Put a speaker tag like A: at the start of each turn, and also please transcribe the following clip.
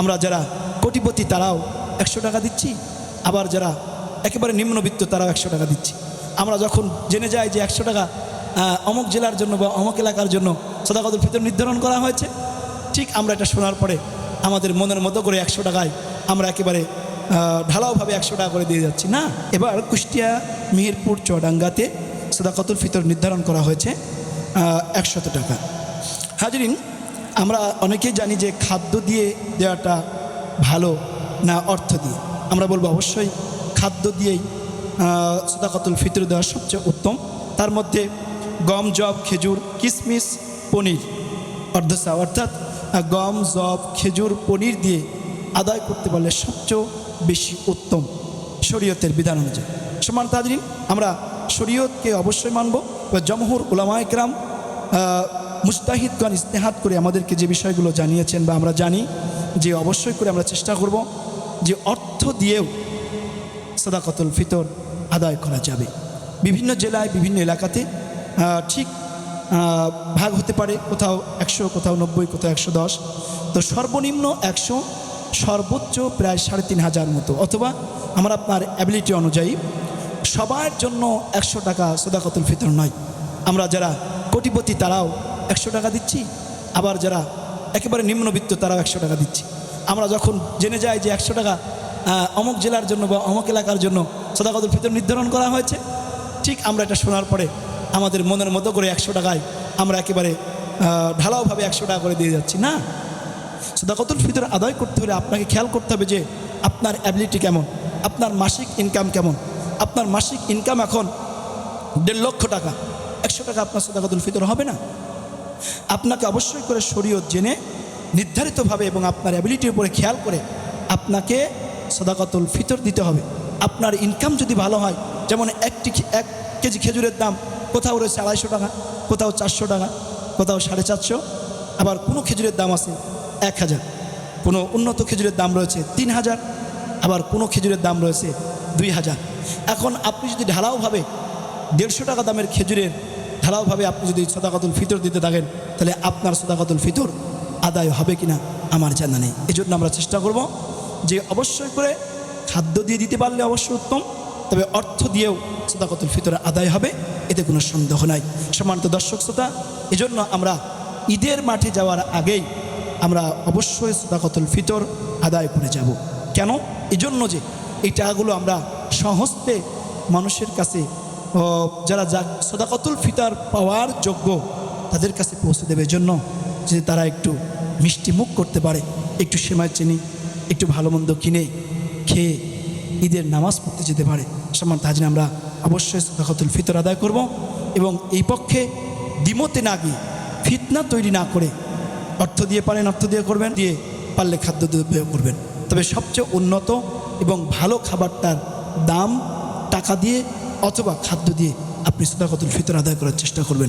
A: আমরা যারা কোটিপতি, তারাও একশো টাকা দিচ্ছি। আবার যারা একেবারে নিম্নবিত্ত, তারাও একশো টাকা দিচ্ছি। আমরা যখন জেনে যাই যে একশো টাকা অমুক জেলার জন্য বা অমুক এলাকার জন্য সদাকতুল ফিতর নির্ধারণ করা হয়েছে, ঠিক আমরা এটা শোনার পরে আমাদের মনের মতো করে একশো টাকায় আমরা একেবারে ঢালাওভাবে একশো টাকা করে দিয়ে যাচ্ছি। না, এবার কুষ্টিয়া, মিহিরপুর, চুয়াডাঙ্গাতে সদাকতুল ফিতর নির্ধারণ করা হয়েছে একশত টাকা। হাজরিন আমরা অনেকেই জানি যে খাদ্য দিয়ে দেওয়াটা ভালো না অর্থ দিয়ে। আমরা বলব অবশ্যই খাদ্য দিয়েই সদাকতুল ফিতর দেওয়া সবচেয়ে উত্তম। তার মধ্যে গম, জব, খেজুর কিশমিশ পনির অর্ধসা অর্থাৎ গম, জব, খেজুর, পনির দিয়ে আদায় করতে পারলে সবচেয়ে বেশি উত্তম শরীয়তের বিধান অনুযায়ী। সমান তাজরিন আমরা শরীয়তকে অবশ্যই মানব। জমহুর উলামা ইকরাম মুস্তাহিদগণ ইস্তেহাত করে আমাদেরকে যে বিষয়গুলো জানিয়েছেন বা আমরা জানি, যে অবশ্যই করে আমরা চেষ্টা করব যে অর্থ দিয়েও সদাকতুল ফিতর আদায় করা যাবে। বিভিন্ন জেলায়, বিভিন্ন এলাকাতে ঠিক ভাগ হতে পারে, কোথাও একশো, কোথাও নব্বই, কোথাও একশো দশ। তো সর্বনিম্ন একশো, সর্বোচ্চ প্রায় সাড়ে তিন হাজার মতো, অথবা আমার আপনার অ্যাবিলিটি অনুযায়ী সবার জন্য একশো টাকা সদাকতুল ফিতর নয়। আমরা যারা কোটিপতি তারাও একশো টাকা দিচ্ছি, আবার যারা একেবারে নিম্নবিত্ত তারাও একশো টাকা দিচ্ছি। আমরা যখন জেনে যাই যে একশো টাকা অমুক জেলার জন্য বা অমুক এলাকার জন্য সদাকতুল ফিতর নির্ধারণ করা হয়েছে, ঠিক আমরা এটা শোনার পরে আমাদের মনের মতো করে একশো টাকায় আমরা একেবারে ঢালাওভাবে একশো টাকা করে দিয়ে যাচ্ছি। না সদাকতুল ফিতর আদায় করতে হলে আপনাকে খেয়াল করতে হবে যে আপনার অ্যাবিলিটি কেমন, আপনার মাসিক ইনকাম কেমন। আপনার মাসিক ইনকাম এখন দেড় লক্ষ টাকা, একশো টাকা আপনার সদাকতুল ফিতর হবে না। আপনাকে অবশ্যই করে শরীয়ত জেনে নির্ধারিতভাবে এবং আপনার অ্যাবিলিটির উপরে খেয়াল করে আপনাকে সদাকতুল ফিতর দিতে হবে। আপনার ইনকাম যদি ভালো হয়, যেমন একটি এক কেজি খেজুরের দাম, কোথাও রয়েছে আড়াইশো টাকা, কোথাও চারশো টাকা, কোথাও সাড়ে চারশো, আবার কোনো খেজুরের দাম আছে এক হাজার, কোনো উন্নত খেজুরের দাম রয়েছে তিন হাজার, আবার কোনো খেজুরের দাম রয়েছে দুই হাজার। এখন আপনি যদি ঢালাওভাবে দেড়শো টাকা দামের খেজুরের ঢালাওভাবে আপনি যদি সদাকাতুল ফিতর দিতে থাকেন, তাহলে আপনার সদাকাতুল ফিতর আদায় হবে কিনা আমার জানা নেই। এই জন্য আমরা চেষ্টা করব যে অবশ্যই করে খাদ্য দিয়ে দিতে পারলে অবশ্যই উত্তম, তবে অর্থ দিয়েও সদাকাতুল ফিতর আদায় হবে, এতে কোনো সন্দেহ নাই। সম্মানিত দর্শক শ্রোতা, এজন্য আমরা ঈদের মাঠে যাওয়ার আগেই আমরা অবশ্যই সদাকতুল ফিতর আদায় করে যাব। কেন? এজন্য যে এই টাকাগুলো আমরা সহস্তে মানুষের কাছে যারা সদাকতুল ফিতার পাওয়ার যোগ্য, তাদের কাছে পৌঁছে দেবে। জন্য যে তারা একটু মিষ্টি মুখ করতে পারে, একটু সেমাই চিনি, একটু ভালো মন্দ কিনে খেয়ে ঈদের নামাজ পড়তে যেতে পারে সমান তাজনে আমরা অবশ্যই সদাকতুল ফিতর আদায় করব এবং এই পক্ষে দ্বিমতে না গিয়ে ফিতনা তৈরি না করে অর্থ দিয়ে পারেন, অর্থ দিয়ে করবেন, দিয়ে পারলে খাদ্য দিয়ে ব্যয় করবেন। তবে সবচেয়ে উন্নত এবং ভালো খাবারটার দাম টাকা দিয়ে অথবা খাদ্য দিয়ে আপনি সদাকতুল ফিতর আদায় করার চেষ্টা করবেন।